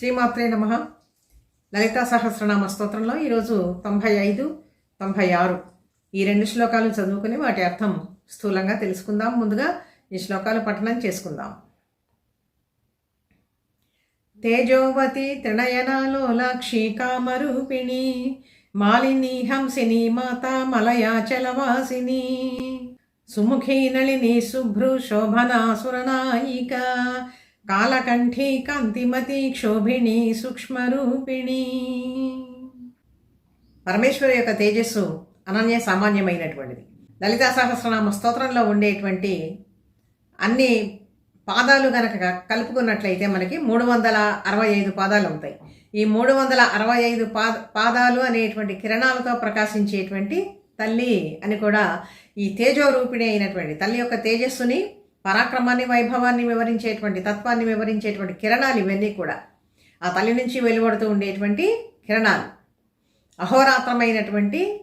శ్రీమాత్రే నమ. లలితా సహస్రనామ స్తోత్రంలో ఈరోజు తొంభై ఐదు తొంభై ఆరు ఈ రెండు శ్లోకాలు చదువుకుని వాటి అర్థం స్థూలంగా తెలుసుకుందాం. ముందుగా ఈ శ్లోకాలు పఠనం చేసుకుందాం. తేజోవతి త్రిణయనాలోలాక్షి కామరూపిణి మాలిని హంసిని మాత మలయాచలవాసిని సుముఖీ నళిని శుభ్రు శోభనాసురనాయిక కాలకంఠీ కాంతిమతి క్షోభిణి సూక్ష్మరూపిణి. పరమేశ్వరి యొక్క తేజస్సు అనన్య సామాన్యమైనటువంటిది. లలితా సహస్రనామ స్తోత్రంలో ఉండేటువంటి అన్ని పాదాలు గనక కలుపుకున్నట్లయితే మనకి మూడు వందల అరవై ఐదు పాదాలు అవుతాయి. ఈ మూడు వందల అరవై ఐదు పాద పాదాలు అనేటువంటి కిరణాలతో ప్రకాశించేటువంటి తల్లి అని కూడా ఈ తేజోరూపిణి అయినటువంటి తల్లి యొక్క తేజస్సుని పరాక్రమాన్ని వైభవాన్ని వివరించేటువంటి తత్వాన్ని వివరించేటువంటి కిరణాలు ఇవన్నీ కూడా. ఆ తల్లి నుంచి వెలువడుతూ ఉండేటువంటి కిరణాలు. అహోరాత్రమైనటువంటి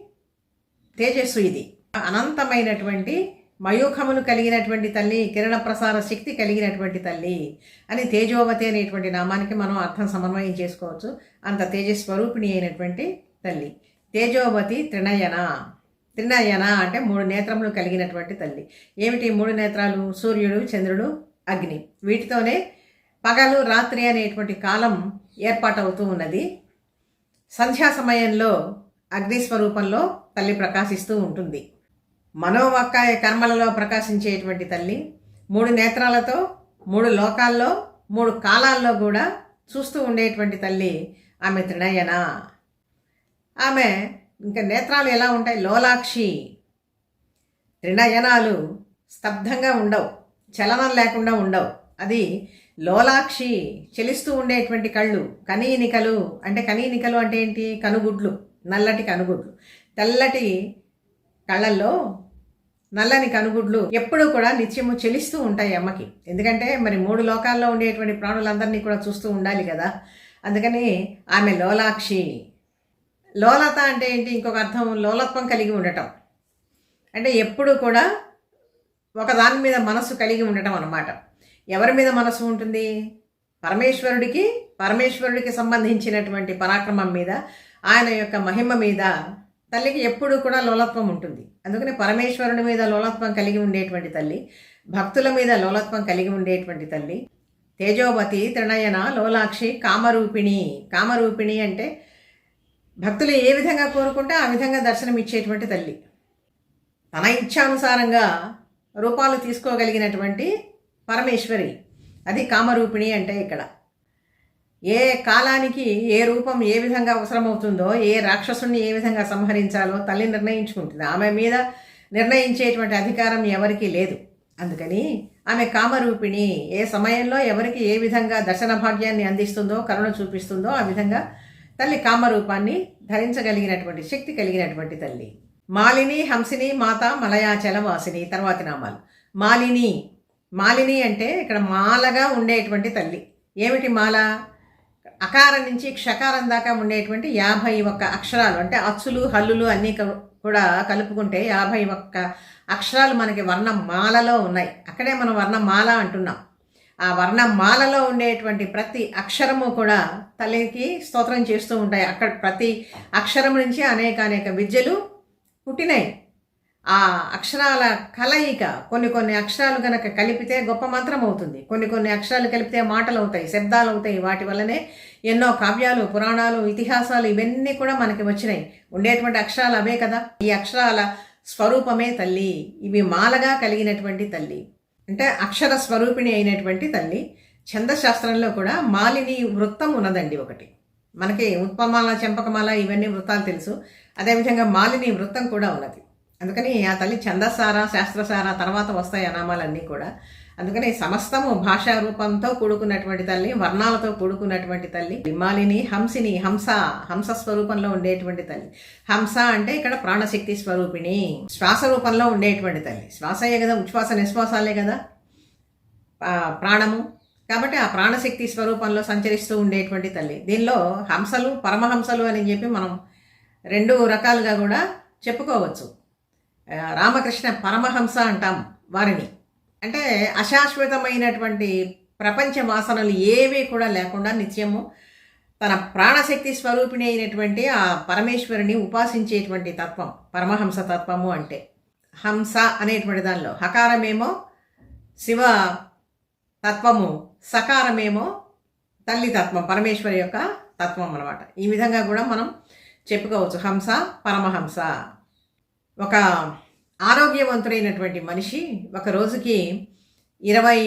తేజస్సు ఇది. అనంతమైనటువంటి మయూఖమును కలిగినటువంటి తల్లి కిరణ ప్రసార శక్తి కలిగినటువంటి తల్లి అని తేజోవతి అనేటువంటి నామానికి మనం అర్థం సమన్వయం చేసుకోవచ్చు. అంత తేజస్వరూపిణి అయినటువంటి తల్లి. తేజోవతి త్రినయన. త్రినయన అంటే మూడు నేత్రములు కలిగినటువంటి తల్లి. ఏమిటి మూడు నేత్రాలు? సూర్యుడు చంద్రుడు అగ్ని. వీటితోనే పగలు రాత్రి అనేటువంటి కాలం ఏర్పాటవుతూ ఉన్నది. సంధ్యా సమయంలో అగ్ని స్వరూపంలో తల్లి ప్రకాశిస్తూ ఉంటుంది. మనోవక్క కర్మలలో ప్రకాశించేటువంటి తల్లి మూడు నేత్రాలతో మూడు లోకాల్లో మూడు కాలాల్లో కూడా చూస్తూ ఉండేటువంటి తల్లి ఆమె త్రినయన. ఆమె ఇంకా నేత్రాలు ఎలా ఉంటాయి? లోలాక్షి. త్రినయనాలు స్తబ్దంగా ఉండవు. చలనం లేకుండా ఉండవు. అది లోలాక్షి చెలిస్తూ ఉండేటువంటి కళ్ళు. కనీనికలు అంటే కనీనికలు అంటే ఏంటి? కనుగుడ్లు. నల్లటి కనుగుడ్లు. తెల్లటి కళ్ళల్లో నల్లని కనుగుడ్లు ఎప్పుడూ కూడా నిత్యము చెలిస్తూ ఉంటాయి అమ్మకి. ఎందుకంటే మరి మూడు లోకాల్లో ఉండేటువంటి ప్రాణులందరినీ కూడా చూస్తూ ఉండాలి కదా. అందుకని ఆమె లోలాక్షి. లోలత అంటే ఏంటి? ఇంకొక అర్థం లోలత్వం కలిగి ఉండటం. అంటే ఎప్పుడు కూడా ఒకదాని మీద మనసు కలిగి ఉండటం అన్నమాట. ఎవరి మీద మనసు ఉంటుంది? పరమేశ్వరుడికి పరమేశ్వరుడికి సంబంధించినటువంటి పరాక్రమం మీద ఆయన యొక్క మహిమ మీద తల్లికి ఎప్పుడు కూడా లోలత్వం ఉంటుంది. అందుకని పరమేశ్వరుని మీద లోలత్వం కలిగి ఉండేటువంటి తల్లి భక్తుల మీద లోలత్వం కలిగి ఉండేటువంటి తల్లి తేజోవతి త్రినయన లోలాక్షి కామరూపిణి. కామరూపిణి అంటే భక్తులు ఏ విధంగా కోరుకుంటే ఆ విధంగా దర్శనం ఇచ్చేటువంటి తల్లి. తన ఇచ్ఛానుసారంగా రూపాలు తీసుకోగలిగినటువంటి పరమేశ్వరి అది కామరూపిణి అంటే ఇక్కడ. ఏ కాలానికి ఏ రూపం ఏ విధంగా అవసరమవుతుందో ఏ రాక్షసుని ఏ విధంగా సంహరించాలో తల్లి నిర్ణయించుకుంటుంది. ఆమె మీద నిర్ణయించేటువంటి అధికారం ఎవరికీ లేదు. అందుకని ఆమె కామరూపిణి ఏ సమయంలో ఎవరికి ఏ విధంగా దర్శన భాగ్యాన్ని అందిస్తుందో కరుణ చూపిస్తుందో ఆ విధంగా తల్లి కామరూపాన్ని ధరించగలిగినటువంటి శక్తి కలిగినటువంటి తల్లి. మాలిని హంసిని మాత మలయాచల వాసిని తర్వాతి నామాలు. మాలిని మాలిని అంటే ఇక్కడ మాలగా ఉండేటువంటి తల్లి. ఏమిటి మాల? అకారం నుంచి క్షకారం దాకా ఉండేటువంటి యాభై ఒక్క అక్షరాలు. అంటే అచ్చులు హల్లులు అన్నీ కూడా కలుపుకుంటే యాభై ఒక్క అక్షరాలు మనకి వర్ణం మాలలో ఉన్నాయి. అక్కడే మనం వర్ణం మాల అంటున్నాం. ఆ వర్ణం మాలలో ఉండేటువంటి ప్రతి అక్షరము కూడా తల్లికి స్తోత్రం చేస్తూ ఉంటాయి. అక్కడ ప్రతి అక్షరం నుంచి అనేక అనేక విద్యలు పుట్టినాయి. ఆ అక్షరాల కలయిక కొన్ని కొన్ని అక్షరాలు కనుక కలిపితే గొప్ప మంత్రం అవుతుంది. కొన్ని కొన్ని అక్షరాలు కలిపితే మాటలు అవుతాయి శబ్దాలు అవుతాయి. వాటి వల్లనే ఎన్నో కావ్యాలు పురాణాలు ఇతిహాసాలు ఇవన్నీ కూడా మనకి వచ్చినాయి. ఉండేటువంటి అక్షరాలు అవే కదా. ఈ అక్షరాల స్వరూపమే తల్లి. ఇవి మాలగా కలిగినటువంటి తల్లి. అంటే అక్షర స్వరూపిణి అయినటువంటి తల్లి ఛందశాస్త్రంలో కూడా మాలిని వృత్తం ఉన్నదండి ఒకటి. మనకి ఉత్పమాల చెంపకమాల ఇవన్నీ వృత్తాలు తెలుసు. అదేవిధంగా మాలిని వృత్తం కూడా ఉన్నది. అందుకని ఆ తల్లి ఛందసార శాస్త్రసార తర్వాత వస్తాయి అనామాలన్నీ కూడా. అందుకని సమస్తము భాషా రూపంతో కూడుకున్నటువంటి తల్లి వర్ణాలతో కూడుకున్నటువంటి తల్లి మాలిని హంసిని హంస హంస స్వరూపంలో ఉండేటువంటి తల్లి. హంస అంటే ఇక్కడ ప్రాణశక్తి స్వరూపిణి శ్వాస రూపంలో ఉండేటువంటి తల్లి. శ్వాసయే కదా? ఉచ్ఛ్వాస నిశ్వాసాలే కదా? ప్రాణము. కాబట్టి ఆ ప్రాణశక్తి స్వరూపంలో సంచరిస్తూ ఉండేటువంటి తల్లి. దీనిలో హంసలు పరమహంసలు అని చెప్పి మనం రెండు రకాలుగా కూడా చెప్పుకోవచ్చు. రామకృష్ణ పరమహంస అంటాం వారిని. అంటే అశాశ్వతమైనటువంటి ప్రపంచ వాసనలు ఏవీ కూడా లేకుండా నిత్యము తన ప్రాణశక్తి స్వరూపిణి అయినటువంటి ఆ పరమేశ్వరుని ఉపాసించేటువంటి తత్వం పరమహంస తత్వము అంటే. హంస అనేటువంటి దానిలో హకారమేమో శివ తత్వము సకారమేమో తల్లి తత్వం పరమేశ్వరి యొక్క తత్వం అనమాట ఈ విధంగా కూడా మనం చెప్పుకోవచ్చు. హంస పరమహంస. ఒక ఆరోగ్యవంతుడైనటువంటి మనిషి ఒక రోజుకి ఇరవై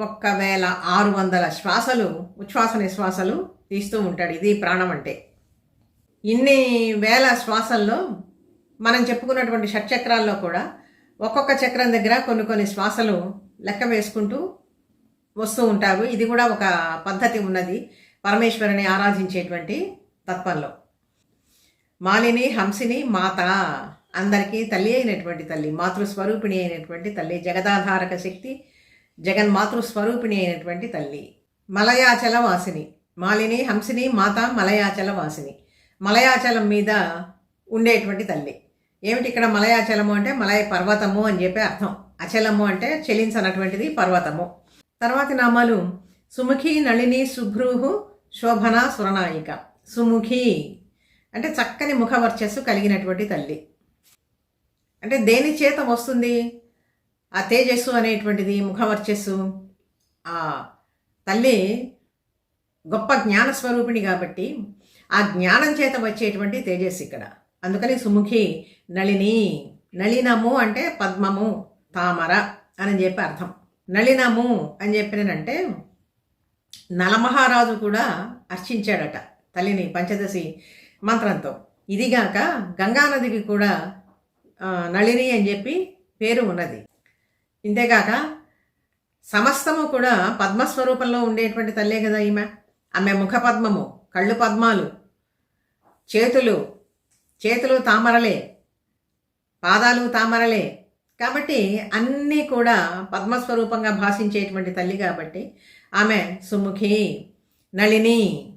ఒక్క వేల ఆరు వందల శ్వాసలు ఉచ్ఛ్వాస నిశ్వాసలు తీస్తూ ఉంటాడు. ఇది ప్రాణం అంటే. ఇన్ని వేల శ్వాసల్లో మనం చెప్పుకున్నటువంటి షట్చక్రాల్లో కూడా ఒక్కొక్క చక్రం దగ్గర కొన్ని కొన్ని శ్వాసలు లెక్క వేసుకుంటూ వస్తూ ఉంటారు. ఇది కూడా ఒక పద్ధతి ఉన్నది. పరమేశ్వరుని ఆరాధించేటువంటి తత్వంలో మాలిని హంసిని మాత. అందరికీ తల్లి అయినటువంటి తల్లి మాతృస్వరూపిణి అయినటువంటి తల్లి జగదాధారక శక్తి జగన్ మాతృస్వరూపిణి అయినటువంటి తల్లి. మలయాచల వాసిని మాలిని హంసిని మాత మలయాచల వాసిని మలయాచలం మీద ఉండేటువంటి తల్లి. ఏమిటి ఇక్కడ మలయాచలము అంటే మలయ పర్వతము అని చెప్పి అర్థం. అచలము అంటే చెలించనటువంటిది పర్వతము. తర్వాతి నామాలు సుముఖి నళిని శుభ్రూహు శోభన సురనాయిక సుముఖి అంటే చక్కని ముఖ వర్చస్సు కలిగినటువంటి తల్లి. అంటే దేని చేత వస్తుంది? ఆ తేజస్సు అనేటువంటిది ముఖవర్చస్సు ఆ తల్లి గొప్ప జ్ఞాన స్వరూపిణి కాబట్టి ఆ జ్ఞానం చేత వచ్చేటువంటి తేజస్సు ఇక్కడ. అందుకని సుముఖి నళిని నళినము అంటే పద్మము తామర అని చెప్పి అర్థం. నళినము అని చెప్పినంటే నలమహారాజు కూడా అర్చించాడట తల్లిని పంచదశి మంత్రంతో. ఇదిగాక గంగానదికి కూడా నళిని అని చెప్పి పేరు ఉన్నది. ఇంతేకాక సమస్తము కూడా పద్మస్వరూపంలో ఉండేటువంటి తల్లే కదా ఈమె. ఆమె ముఖ పద్మము కళ్ళు పద్మాలు చేతులు చేతులు తామరలే పాదాలు తామరలే. కాబట్టి అన్నీ కూడా పద్మస్వరూపంగా భాషించేటువంటి తల్లి కాబట్టి ఆమె సుముఖి నళిని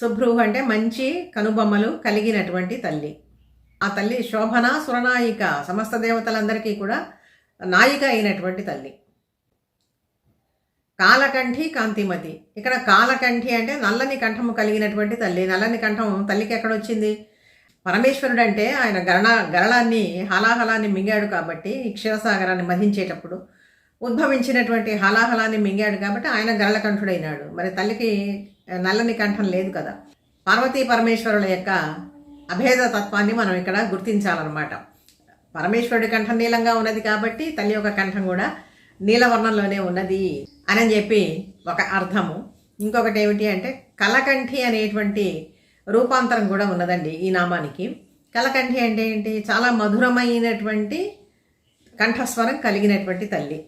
శుభ్రు అంటే మంచి కనుబొమ్మలు కలిగినటువంటి తల్లి. ఆ తల్లి శోభన సురనాయిక సమస్త దేవతలందరికీ కూడా నాయిక అయినటువంటి తల్లి. కాలకంఠి కాంతిమతి. ఇక్కడ కాలకంఠి అంటే నల్లని కంఠము కలిగినటువంటి తల్లి. నల్లని కంఠం తల్లికి ఎక్కడొచ్చింది? పరమేశ్వరుడు అంటే ఆయన గరణ గరళాన్ని హలాహలాన్ని మింగాడు కాబట్టి ఈ క్షీరసాగరాన్ని మధించేటప్పుడు ఉద్భవించినటువంటి హలాహలాన్ని మింగాడు కాబట్టి ఆయన గరళకంఠుడైనాడు. మరి తల్లికి నల్లని కంఠం లేదు కదా. పార్వతీ పరమేశ్వరుల యొక్క అభేద తత్వాన్ని మనం ఇక్కడ గుర్తించాలన్నమాట. పరమేశ్వరుడి కంఠం నీలంగా ఉన్నది కాబట్టి తల్లి యొక్క కంఠం కూడా నీలవర్ణంలోనే ఉన్నది అని చెప్పి ఒక అర్థము. ఇంకొకటి ఏమిటి అంటే కలకంఠి అనేటువంటి రూపాంతరం కూడా ఉన్నదండి ఈ నామానికి. కలకంఠి అంటే ఏంటి? చాలా మధురమైనటువంటి కంఠస్వరం కలిగినటువంటి తల్లి.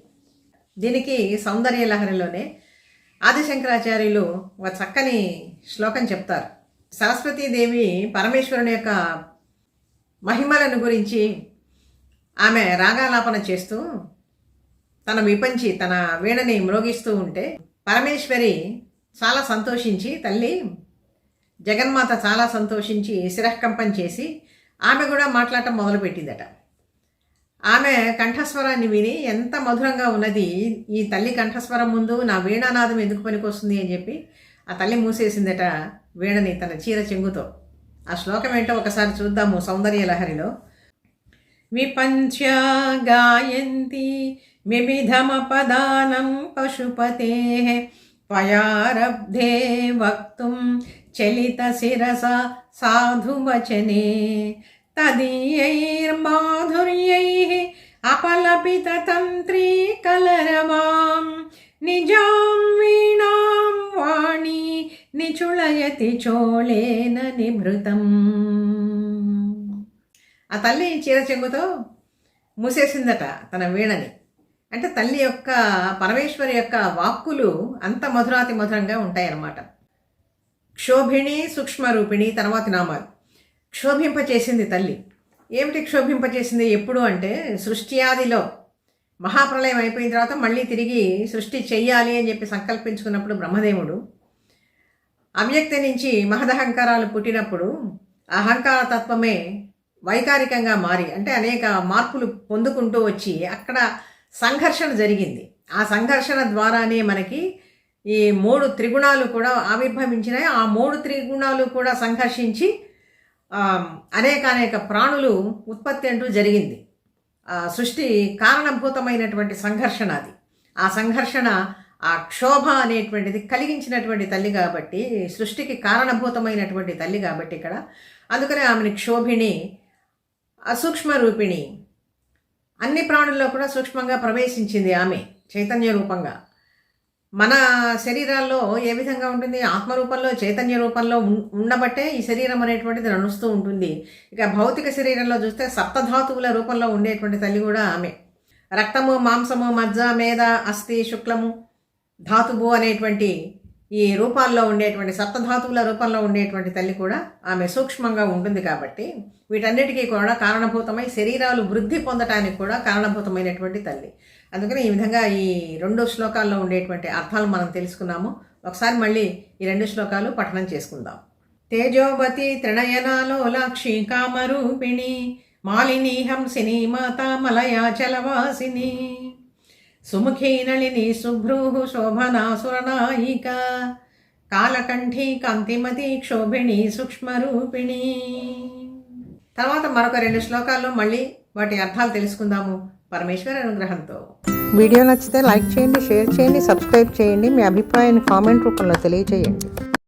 దీనికి సౌందర్య లహరిలోనే ఆదిశంకరాచార్యులు ఒక చక్కని శ్లోకం చెప్తారు. సరస్వతీదేవి పరమేశ్వరుని యొక్క మహిమలను గురించి ఆమె రాగాలాపన చేస్తూ తన విపంచి తన వీణని మ్రోగిస్తూ ఉంటే పరమేశ్వరి చాలా సంతోషించి తల్లి జగన్మాత చాలా సంతోషించి శిరఃకంపం చేసి ఆమె కూడా మాట్లాడటం మొదలుపెట్టిందట. ఆమె కంఠస్వరాన్ని విని ఎంత మధురంగా ఉన్నది ఈ తల్లి కంఠస్వరం ముందు నా వీణానాదం ఎందుకు పనికొస్తుంది అని చెప్పి ఆ తల్లి మూసేసిందట. వీణని తన చీర చెంగుతో. ఆ శ్లోకం ఏంటో ఒకసారి చూద్దాము సౌందర్య లహరిలో. విపంచ గాయంతి వివిధమపదానం పశుపతే పయారబ్ధే వక్తుం చలిత శిరస సాధువచనే తదీయైర్మాధుర్యై అపలపితతంత్రీ కలరవాం నిజాం వీణాం వాణీ నిచుళయతి చోళేన నిభృతం ఆ తల్లి చీర చెంగుతో మూసేసిందట తన వీణని. అంటే తల్లి యొక్క పరమేశ్వరి యొక్క వాక్కులు అంత మధురాతి మధురంగా ఉంటాయన్నమాట. క్షోభిణి సూక్ష్మరూపిణి తర్వాతి నామాలు. క్షోభింపచేసింది తల్లి. ఏమిటి క్షోభింపచేసింది ఎప్పుడు అంటే సృష్టి ఆదిలో మహాప్రళయం అయిపోయిన తర్వాత మళ్ళీ తిరిగి సృష్టి చెయ్యాలి అని చెప్పి సంకల్పించుకున్నప్పుడు బ్రహ్మదేవుడు అవ్యక్తి నుంచి మహదహంకారాలు పుట్టినప్పుడు ఆ అహంకార తత్వమే వైకారికంగా మారి అంటే అనేక మార్పులు పొందుకుంటూ వచ్చి అక్కడ సంఘర్షణ జరిగింది. ఆ సంఘర్షణ ద్వారానే మనకి ఈ మూడు త్రిగుణాలు కూడా ఆవిర్భవించినాయి. ఆ మూడు త్రిగుణాలు కూడా సంఘర్షించి అనేకానేక అనేక అనేక ప్రాణులు ఉత్పత్తి అంటూ జరిగింది. సృష్టి కారణభూతమైనటువంటి సంఘర్షణ అది. ఆ సంఘర్షణ ఆ క్షోభ అనేటువంటిది కలిగించినటువంటి తల్లి కాబట్టి సృష్టికి కారణభూతమైనటువంటి తల్లి కాబట్టి ఇక్కడ. అందుకనే ఆమెని క్షోభిణి అసూక్ష్మ రూపిణి అన్ని ప్రాణుల్లో కూడా సూక్ష్మంగా ప్రవేశించింది ఆమె చైతన్య రూపంగా. మన శరీరాల్లో ఏ విధంగా ఉంటుంది? ఆత్మరూపంలో చైతన్య రూపంలో ఉండబట్టే ఈ శరీరం అనేటువంటిది నడుస్తూ ఉంటుంది. ఇక భౌతిక శరీరంలో చూస్తే సప్తధాతువుల రూపంలో ఉండేటువంటి తల్లి కూడా ఆమె. రక్తము మాంసము మజ్జ మేధ అస్థి శుక్లము ధాతువు అనేటువంటి ఈ రూపాల్లో ఉండేటువంటి సప్తధాతువుల రూపంలో ఉండేటువంటి తల్లి కూడా ఆమె సూక్ష్మంగా ఉంటుంది కాబట్టి వీటన్నిటికీ కూడా కారణభూతమై శరీరాలు వృద్ధి పొందటానికి కూడా కారణభూతమైనటువంటి తల్లి. అందుకని ఈ విధంగా ఈ రెండు శ్లోకాల్లో ఉండేటువంటి అర్థాలు మనం తెలుసుకున్నాము. ఒకసారి మళ్ళీ ఈ రెండు శ్లోకాలు పఠనం చేసుకుందాం. తేజోవతి త్రిణయనాలోలాక్షి కామరూపిణి మాలిని హంసిని మాతామలయా సుముఖీనళిని సుముఖీ శోభనాసురనాయిక కాలకంఠి కాంతిమతి క్షోభిణి సూక్ష్మరూపిణి తర్వాత మరొక రెండు శ్లోకాల్లో మళ్ళీ వాటి అర్థాలు తెలుసుకుందాము పరమేశ్వర అనుగ్రహంతో. వీడియో నచ్చితే లైక్ చేయండి షేర్ చేయండి సబ్స్క్రైబ్ చేయండి. మీ అభిప్రాయాన్ని కామెంట్ రూపంలో తెలియజేయండి.